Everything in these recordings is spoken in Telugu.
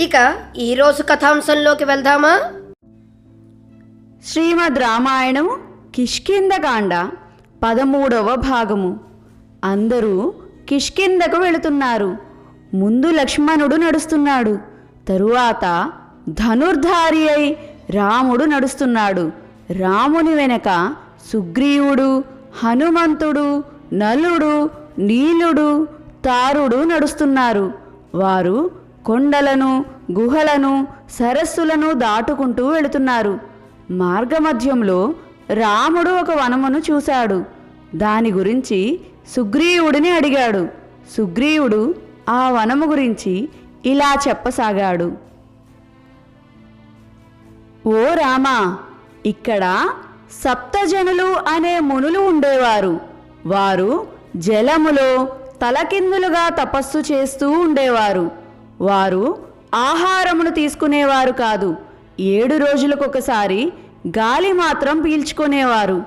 ఇక ఈరోజు కథాంశంలోకి వెళ్దామా? శ్రీమద్ రామాయణం కిష్కిందకాండ పదమూడవ భాగము. అందరూ కిష్కిందకు వెళుతున్నారు. ముందు లక్ష్మణుడు నడుస్తున్నాడు. తరువాత ధనుర్ధారి అయి రాముడు నడుస్తున్నాడు. రాముని వెనక సుగ్రీవుడు హనుమంతుడు నలుడు నీలుడు తారుడు నడుస్తున్నారు. వారు కొండలను గుహలను సరస్సులను దాటుకుంటూ వెళుతున్నారు. మార్గమధ్యంలో రాముడు ఒక వనమును చూశాడు. దాని గురించి సుగ్రీవుడిని అడిగాడు. సుగ్రీవుడు ఆ వనము గురించి ఇలా చెప్పసాగాడు. ఓ రామా ఇక్కడ సప్తజనులు అనే మునులు ఉండేవారు. వారు జలములో తలకిందులుగా తపస్సు చేస్తూ ఉండేవారు. వారు ఆహారమును తీసుకునేవారు కాదు. ఏడు రోజులకొకసారి గాలి మాత్రం పీల్చుకునేవారు.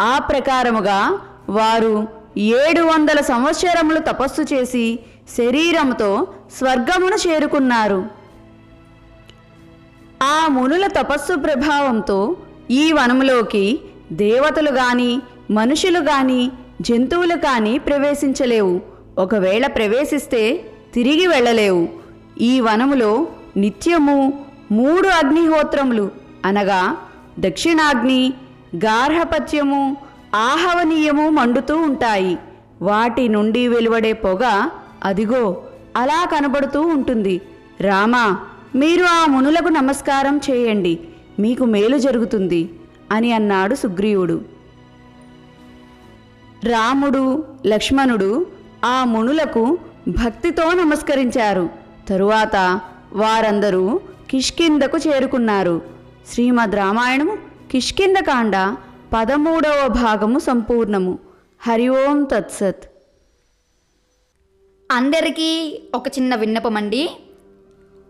ఆ ప్రకారముగా వారు ఏడు వందల సంవత్సరములు తపస్సు చేసి శరీరముతో స్వర్గమును చేరుకున్నారు. ఆ మునుల తపస్సు ప్రభావంతో ఈ వనములోకి దేవతలు గాని మనుషులు గాని జంతువులు కానీ ప్రవేశించలేవు. ఒకవేళ ప్రవేశిస్తే తిరిగి వెళ్ళలేవు. ఈ వనములో నిత్యము మూడు అగ్నిహోత్రములు అనగా దక్షిణాగ్ని గార్హపత్యము ఆహవనీయము మండుతూ ఉంటాయి. వాటి నుండి వెలువడే పొగ అదిగో అలా కనబడుతూ ఉంటుంది. రామా మీరు ఆ మునులకు నమస్కారం చేయండి. మీకు మేలు జరుగుతుంది అని అన్నాడు సుగ్రీవుడు. రాముడు లక్ష్మణుడు ఆ మునులకు భక్తితో నమస్కరించారు. తరువాత వారందరూ కిష్కిందకు చేరుకున్నారు. శ్రీమద్ రామాయణము కిష్కిందకాండ పదమూడవ భాగము సంపూర్ణము. హరి ఓం తత్సత్. అందరికీ ఒక చిన్న విన్నపం అండి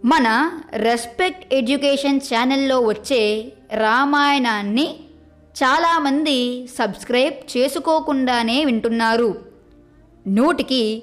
మన రెస్పెక్ట్ ఎడ్యుకేషన్ ఛానల్లో వచ్చే రామాయణాన్ని చాలామంది సబ్స్క్రైబ్ చేసుకోకుండానే వింటున్నారు. నూటికి